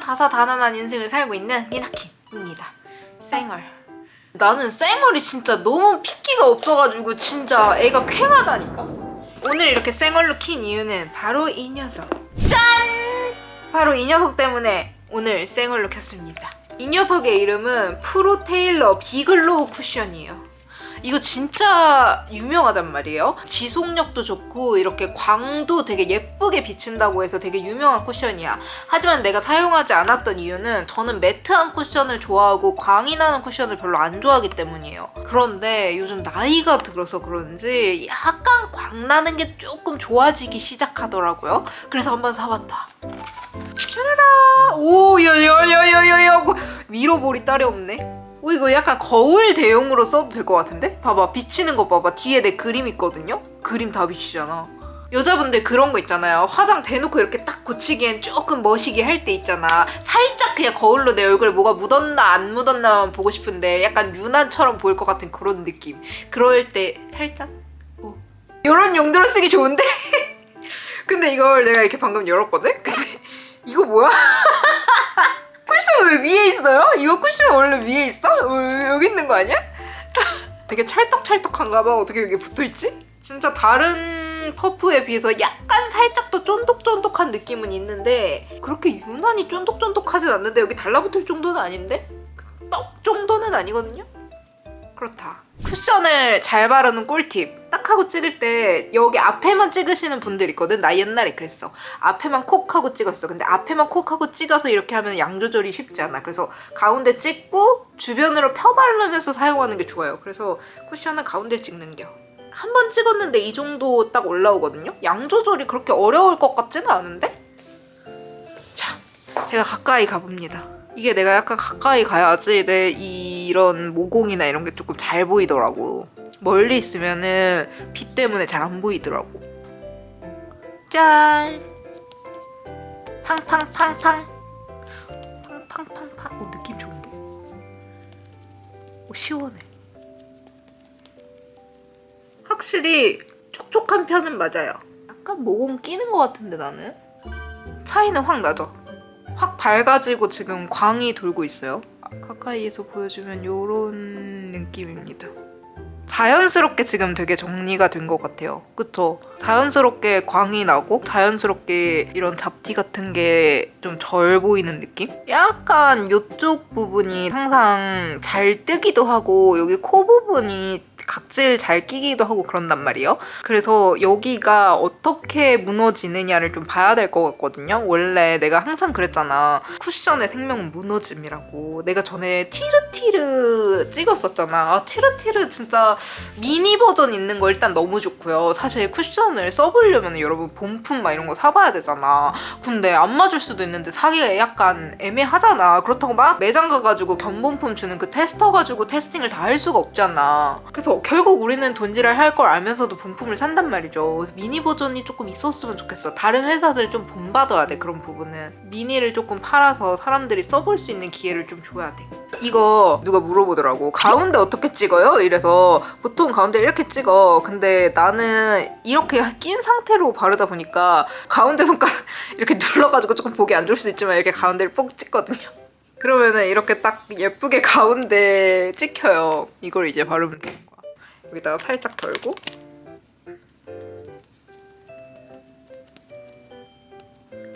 다사다난한 인생을 살고 있는 미나키입니다. 쌩얼. 나는 쌩얼이 진짜 너무 핏기가 없어가지고 진짜 애가 쾌하다니까. 오늘 이렇게 쌩얼로 킨 이유는 바로 이 녀석. 짠! 바로 이 녀석 때문에 오늘 쌩얼로 켰습니다. 이 녀석의 이름은 프로 테일러 비글로우 쿠션이에요. 이거 진짜 유명하단 말이에요. 지속력도 좋고 이렇게 광도 되게 예쁘게 비친다고 해서 되게 유명한 쿠션이야. 하지만 내가 사용하지 않았던 이유는 저는 매트한 쿠션을 좋아하고 광이 나는 쿠션을 별로 안 좋아하기 때문이에요. 그런데 요즘 나이가 들어서 그런지 약간 광 나는 게 조금 좋아지기 시작하더라고요. 그래서 한번 사봤다. 짜라라! 오, 야야야야야야! 위로 볼이 딸이 없네. 오 이거 약간 거울 대용으로 써도 될 것 같은데? 봐봐 비치는 거 봐봐 뒤에 내 그림 있거든요? 그림 다 비치잖아 여자분들 그런 거 있잖아요 화장 대놓고 이렇게 딱 고치기엔 조금 멋이게 할 때 있잖아 살짝 그냥 거울로 내 얼굴에 뭐가 묻었나 안 묻었나만 보고 싶은데 약간 유난처럼 보일 것 같은 그런 느낌 그럴 때 살짝 오. 이런 용도로 쓰기 좋은데? 근데 이걸 내가 이렇게 방금 열었거든? 근데 이거 뭐야? 왜 위에 있어요? 이거 쿠션 원래 위에 있어? 어, 여기 있는 거 아니야? 되게 찰떡찰떡한가 봐. 어떻게 여기 붙어 있지? 진짜 다른 퍼프에 비해서 약간 살짝 더 쫀득쫀득한 느낌은 있는데 그렇게 유난히 쫀득쫀득하진 않는데 여기 달라붙을 정도는 아닌데? 떡 정도는 아니거든요? 그렇다. 쿠션을 잘 바르는 꿀팁. 딱 하고 찍을 때 여기 앞에만 찍으시는 분들 있거든. 나 옛날에 그랬어. 앞에만 콕 하고 찍었어. 근데 앞에만 콕 하고 찍어서 이렇게 하면 양 조절이 쉽지 않아. 그래서 가운데 찍고 주변으로 펴 바르면서 사용하는 게 좋아요. 그래서 쿠션은 가운데 찍는 겨. 한번 찍었는데 이 정도 딱 올라오거든요. 양 조절이 그렇게 어려울 것 같지는 않은데? 자, 제가 가까이 가봅니다. 이게 내가 약간 가까이 가야지 내 이런 모공이나 이런 게 조금 잘 보이더라고. 멀리 있으면은 빛 때문에 잘 안 보이더라고. 짠. 팡팡팡팡. 팡팡팡팡. 오 느낌 좋은데. 오 시원해. 확실히 촉촉한 편은 맞아요. 약간 모공 끼는 것 같은데 나는. 차이는 확 나죠. 확 밝아지고 지금 광이 돌고 있어요. 아, 가까이에서 보여주면 이런 느낌입니다. 자연스럽게 지금 되게 정리가 된 것 같아요. 그쵸? 자연스럽게 광이 나고 자연스럽게 이런 잡티 같은 게 좀 덜 보이는 느낌? 약간 이쪽 부분이 항상 잘 뜨기도 하고 여기 코 부분이 각질 잘 끼기도 하고 그런단 말이에요. 그래서 여기가 어떻게 무너지느냐를 좀 봐야 될 것 같거든요. 원래 내가 항상 그랬잖아. 쿠션의 생명은 무너짐이라고. 내가 전에 티르티르 찍었었잖아. 아, 티르티르 진짜 미니 버전 있는 거 일단 너무 좋고요. 사실 쿠션을 써보려면 여러분 본품 막 이런 거 사봐야 되잖아. 근데 안 맞을 수도 있는데 사기가 약간 애매하잖아. 그렇다고 막 매장 가가지고 견본품 주는 그 테스터 가지고 테스팅을 다 할 수가 없잖아. 그래서 결국 우리는 돈지랄 할걸 알면서도 본품을 산단 말이죠. 그래서 미니 버전이 조금 있었으면 좋겠어. 다른 회사들 좀 본받아야 돼 그런 부분은. 미니를 조금 팔아서 사람들이 써볼 수 있는 기회를 좀 줘야 돼. 이거 누가 물어보더라고. 가운데 어떻게 찍어요? 이래서 보통 가운데 이렇게 찍어. 근데 나는 이렇게 낀 상태로 바르다 보니까 가운데 손가락 이렇게 눌러가지고 조금 보기 안 좋을 수 있지만 이렇게 가운데를 뽁 찍거든요. 그러면은 이렇게 딱 예쁘게 가운데 찍혀요. 이걸 이제 바르면 거야. 여기다가 살짝 덜고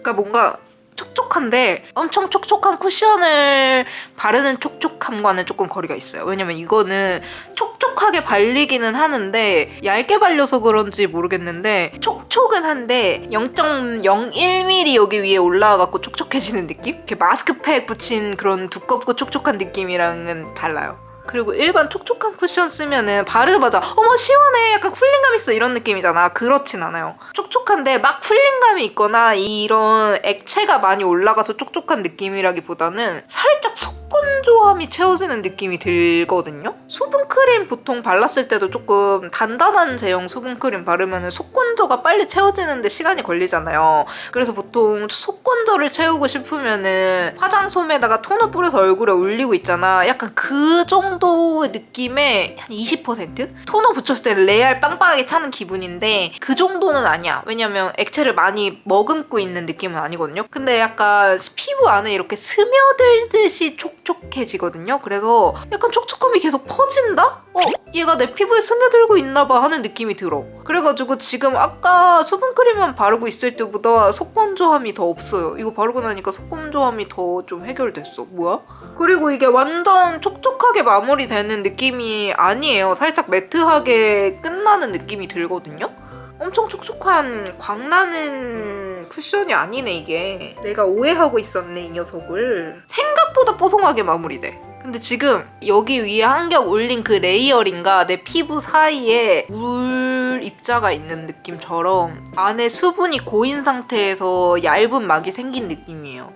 그러니까 뭔가 촉촉한데 엄청 촉촉한 쿠션을 바르는 촉촉함과는 조금 거리가 있어요. 왜냐면 이거는 촉촉하게 발리기는 하는데 얇게 발려서 그런지 모르겠는데 촉촉은 한데 0.01mm 여기 위에 올라와갖고 촉촉해지는 느낌? 이렇게 마스크팩 붙인 그런 두껍고 촉촉한 느낌이랑은 달라요. 그리고 일반 촉촉한 쿠션 쓰면은 바르자마자 어머 시원해. 약간 쿨링감 있어. 이런 느낌이잖아. 그렇진 않아요. 촉촉한데 막 쿨링감이 있거나 이런 액체가 많이 올라가서 촉촉한 느낌이라기보다는 살짝 속속 건조함이 채워지는 느낌이 들거든요. 수분크림 보통 발랐을 때도 조금 단단한 제형 수분크림 바르면 속건조가 빨리 채워지는데 시간이 걸리잖아요. 그래서 보통 속건조를 채우고 싶으면은 화장솜에다가 토너 뿌려서 얼굴에 올리고 있잖아. 약간 그 정도 느낌의 한 20%? 토너 붙였을 때 레알 빵빵하게 차는 기분인데 그 정도는 아니야. 왜냐면 액체를 많이 머금고 있는 느낌은 아니거든요. 근데 약간 피부 안에 이렇게 스며들듯이 촉 촉해지거든요. 그래서 약간 촉촉함이 계속 퍼진다? 어, 얘가 내 피부에 스며들고 있나봐 하는 느낌이 들어. 그래가지고 지금 아까 수분크림만 바르고 있을 때보다 속건조함이 더 없어요. 이거 바르고 나니까 속건조함이 더 좀 해결됐어. 뭐야? 그리고 이게 완전 촉촉하게 마무리되는 느낌이 아니에요. 살짝 매트하게 끝나는 느낌이 들거든요. 엄청 촉촉한 광나는 쿠션이 아니네 이게. 내가 오해하고 있었네 이 녀석을. 생각보다 뽀송하게 마무리돼. 근데 지금 여기 위에 한 겹 올린 그 레이어링과 내 피부 사이에 물 입자가 있는 느낌처럼 안에 수분이 고인 상태에서 얇은 막이 생긴 느낌이에요.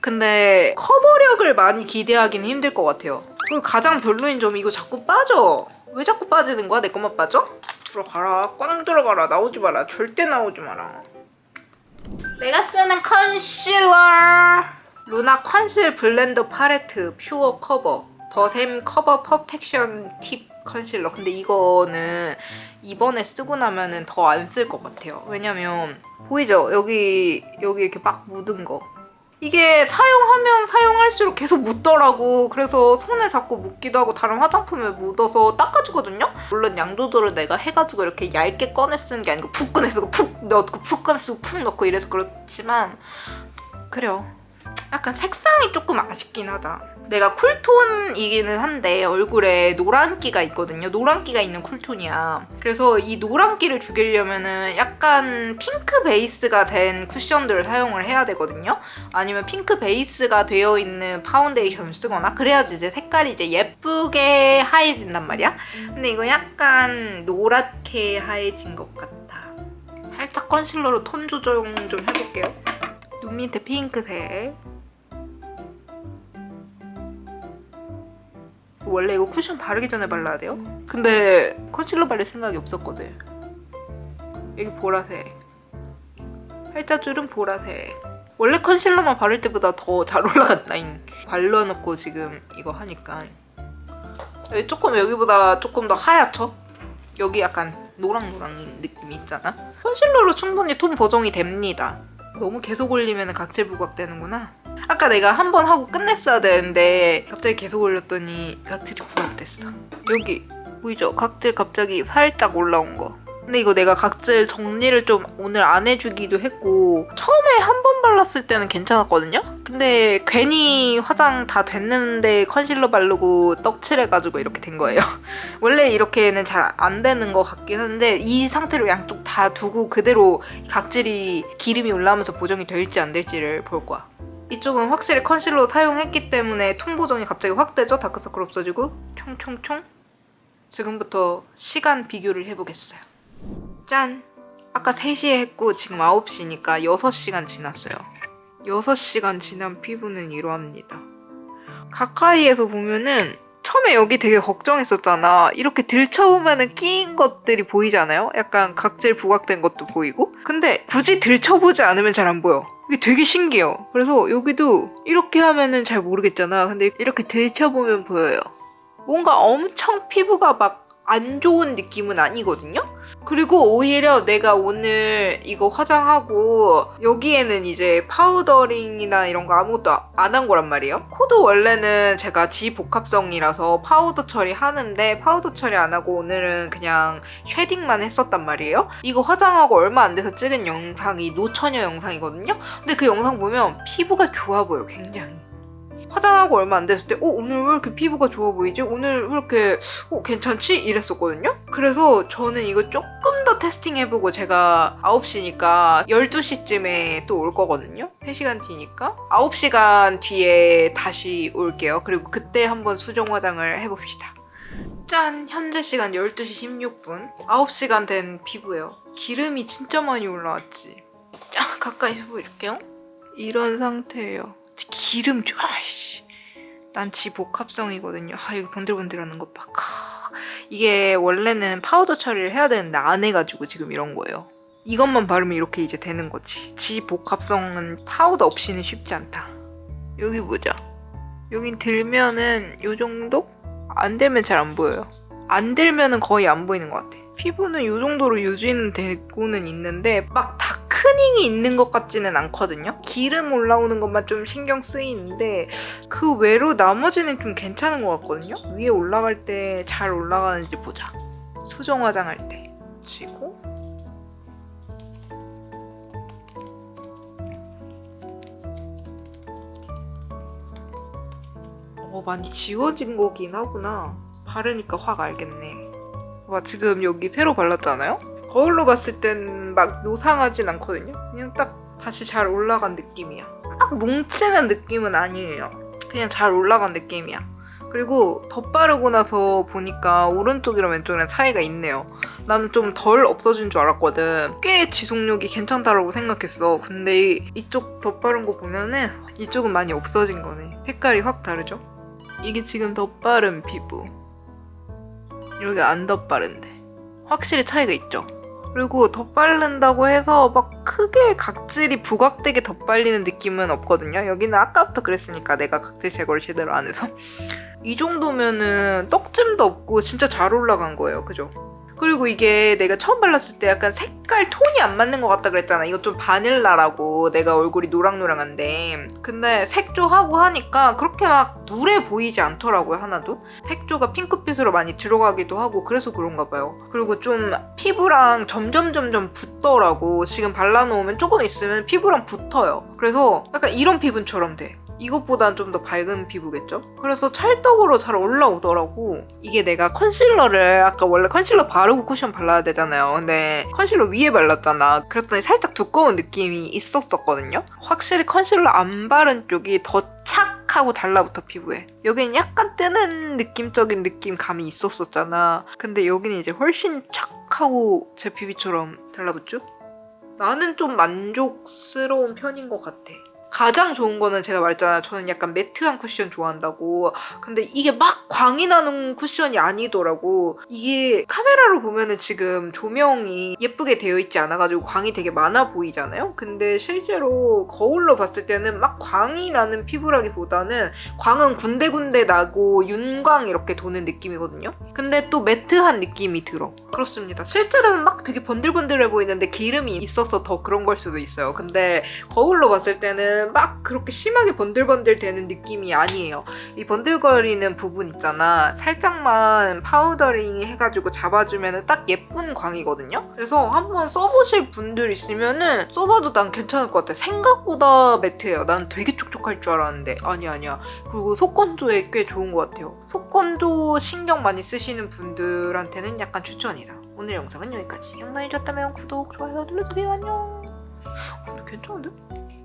근데 커버력을 많이 기대하기는 힘들 것 같아요. 그리고 가장 별로인 점이 이거 자꾸 빠져. 왜 자꾸 빠지는 거야? 내 것만 빠져? 들어가라. 꽝 들어가라. 나오지 마라. 절대 나오지 마라. 내가 쓰는 컨실러. 루나 컨실 블렌더 팔레트 퓨어 커버. 더샘 커버 퍼펙션 팁 컨실러. 근데 이거는 이번에 쓰고 나면은 더 안 쓸 것 같아요. 왜냐면 보이죠? 여기 여기 이렇게 막 묻은 거. 이게 사용하면 사용할수록 계속 묻더라고. 그래서 손에 자꾸 묻기도 하고 다른 화장품에 묻어서 닦아주거든요. 물론 양 조절을 내가 해가지고 이렇게 얇게 꺼내 쓰는 게 아니고 푹 꺼내 쓰고 푹 넣고 푹 꺼내 쓰고 푹 넣고 이래서 그렇지만 그래요. 약간 색상이 조금 아쉽긴 하다. 내가 쿨톤이기는 한데 얼굴에 노란기가 있거든요. 노란기가 있는 쿨톤이야. 그래서 이 노란기를 죽이려면은 약간 핑크 베이스가 된 쿠션들을 사용을 해야 되거든요. 아니면 핑크 베이스가 되어 있는 파운데이션을 쓰거나 그래야지 이제 색깔이 이제 예쁘게 하얘진단 말이야. 근데 이거 약간 노랗게 하얘진 것 같다. 살짝 컨실러로 톤 조정 좀 해볼게요. 눈 밑에 핑크색. 원래 이거 쿠션 바르기 전에 발라야 돼요? 근데 컨실러 바를 생각이 없었거든. 여기 보라색. 팔자줄은 보라색. 원래 컨실러만 바를 때보다 더 잘 올라갔다잉. 발라놓고 지금 이거 하니까. 여기 조금 여기보다 조금 더 하얗죠? 여기 약간 노랑노랑인 느낌이 있잖아? 컨실러로 충분히 톤 보정이 됩니다. 너무 계속 올리면 각질 부각되는구나. 아까 내가 한 번 하고 끝냈어야 되는데 갑자기 계속 올렸더니 각질이 부각됐어. 여기 보이죠? 각질 갑자기 살짝 올라온 거. 근데 이거 내가 각질 정리를 좀 오늘 안 해주기도 했고 처음에 한 번 발랐을 때는 괜찮았거든요? 근데 괜히 화장 다 됐는데 컨실러 바르고 떡칠해가지고 이렇게 된 거예요. 원래 이렇게는 잘 안 되는 것 같긴 한데 이 상태로 양쪽 다 두고 그대로 각질이 기름이 올라오면서 보정이 될지 안 될지를 볼 거야. 이쪽은 확실히 컨실러 사용했기 때문에 톤 보정이 갑자기 확 되죠? 다크서클 없어지고 총총총 지금부터 시간 비교를 해보겠어요. 짠! 아까 3시에 했고 지금 9시니까 6시간 지났어요. 6시간 지난 피부는 이러합니다. 가까이에서 보면은 처음에 여기 되게 걱정했었잖아. 이렇게 들쳐보면은 끼인 것들이 보이잖아요? 약간 각질 부각된 것도 보이고. 근데 굳이 들쳐보지 않으면 잘 안 보여. 이게 되게 신기해요. 그래서 여기도 이렇게 하면은 잘 모르겠잖아. 근데 이렇게 들쳐보면 보여요. 뭔가 엄청 피부가 막 안 좋은 느낌은 아니거든요? 그리고 오히려 내가 오늘 이거 화장하고 여기에는 이제 파우더링이나 이런 거 아무것도 안 한 거란 말이에요. 코도 원래는 제가 지복합성이라서 파우더 처리하는데 파우더 처리 안 하고 오늘은 그냥 쉐딩만 했었단 말이에요. 이거 화장하고 얼마 안 돼서 찍은 영상이 노처녀 영상이거든요. 근데 그 영상 보면 피부가 좋아 보여, 굉장히. 화장하고 얼마 안 됐을 때, 어, 오늘 왜 이렇게 피부가 좋아 보이지? 오늘 왜 이렇게, 어, 괜찮지? 이랬었거든요? 그래서 저는 이거 조금 더 테스팅 해보고 제가 9시니까 12시쯤에 또 올 거거든요? 3시간 뒤니까. 9시간 뒤에 다시 올게요. 그리고 그때 한번 수정 화장을 해봅시다. 짠! 현재 시간 12시 16분. 9시간 된 피부예요. 기름이 진짜 많이 올라왔지. 아, 가까이서 보여줄게요. 이런 상태예요. 기름 좀, 아이씨. 난 지복합성이거든요. 아 여기 번들번들하는 것 봐. 카. 이게 원래는 파우더 처리를 해야 되는데 안 해가지고 지금 이런 거예요. 이것만 바르면 이렇게 이제 되는 거지. 지복합성은 파우더 없이는 쉽지 않다. 여기 보자. 여긴 들면은 요 정도? 안 들면 잘 안 보여요. 안 들면은 거의 안 보이는 것 같아. 피부는 요 정도로 유지는 되고는 있는데 막 다 크닝이 있는 것 같지는 않거든요. 기름 올라오는 것만 좀 신경 쓰이는데 그 외로 나머지는 좀 괜찮은 것 같거든요. 위에 올라갈 때 잘 올라가는지 보자. 수정 화장할 때. 지고 어, 많이 지워진 거긴 하구나. 바르니까 확 알겠네. 와, 지금 여기 새로 발랐잖아요? 거울로 봤을 땐 막 요상하진 않거든요? 그냥 딱 다시 잘 올라간 느낌이야. 딱 뭉치는 느낌은 아니에요. 그냥 잘 올라간 느낌이야. 그리고 덧바르고 나서 보니까 오른쪽이랑 왼쪽이랑 차이가 있네요. 나는 좀 덜 없어진 줄 알았거든. 꽤 지속력이 괜찮다라고 생각했어. 근데 이- 이쪽 덧바른 거 보면은 이쪽은 많이 없어진 거네. 색깔이 확 다르죠? 이게 지금 덧바른 피부. 여기 안 덧바른데. 확실히 차이가 있죠? 그리고 덧바른다고 해서 막 크게 각질이 부각되게 덧발리는 느낌은 없거든요. 여기는 아까부터 그랬으니까 내가 각질 제거를 제대로 안 해서. 이 정도면은 떡짐도 없고 진짜 잘 올라간 거예요. 그죠? 그리고 이게 내가 처음 발랐을 때 약간 색깔 톤이 안 맞는 것 같다 그랬잖아. 이거 좀 바닐라라고 내가 얼굴이 노랑노랑한데. 근데 색조하고 하니까 그렇게 막 누래 보이지 않더라고요, 하나도. 색조가 핑크빛으로 많이 들어가기도 하고 그래서 그런가 봐요. 그리고 좀 피부랑 점점 점점 붙더라고. 지금 발라놓으면 조금 있으면 피부랑 붙어요. 그래서 약간 이런 피부처럼 돼. 이것보단 좀 더 밝은 피부겠죠? 그래서 찰떡으로 잘 올라오더라고. 이게 내가 컨실러를 아까 원래 컨실러 바르고 쿠션 발라야 되잖아요. 근데 컨실러 위에 발랐잖아. 그랬더니 살짝 두꺼운 느낌이 있었었거든요. 확실히 컨실러 안 바른 쪽이 더 착하고 달라붙어 피부에. 여기는 약간 뜨는 느낌적인 느낌감이 있었었잖아. 근데 여기는 이제 훨씬 착하고 제 피부처럼 달라붙죠? 나는 좀 만족스러운 편인 것 같아. 가장 좋은 거는 제가 말했잖아요. 저는 약간 매트한 쿠션 좋아한다고. 근데 이게 막 광이 나는 쿠션이 아니더라고. 이게 카메라로 보면은 지금 조명이 예쁘게 되어 있지 않아가지고 광이 되게 많아 보이잖아요. 근데 실제로 거울로 봤을 때는 막 광이 나는 피부라기보다는 광은 군데군데 나고 윤광 이렇게 도는 느낌이거든요. 근데 또 매트한 느낌이 들어. 그렇습니다. 실제로는 막 되게 번들번들해 보이는데 기름이 있어서 더 그런 걸 수도 있어요. 근데 거울로 봤을 때는 막 그렇게 심하게 번들번들 되는 느낌이 아니에요. 이 번들거리는 부분 있잖아. 살짝만 파우더링 해가지고 잡아주면 딱 예쁜 광이거든요. 그래서 한번 써보실 분들 있으면은 써봐도 난 괜찮을 것 같아. 생각보다 매트해요. 난 되게 촉촉할 줄 알았는데 아니 아니야. 그리고 속건조에 꽤 좋은 것 같아요. 속건조 신경 많이 쓰시는 분들한테는 약간 추천이다. 오늘 영상은 여기까지. 영상이 좋다면 구독, 좋아요 눌러주세요. 안녕. 근데 괜찮은데?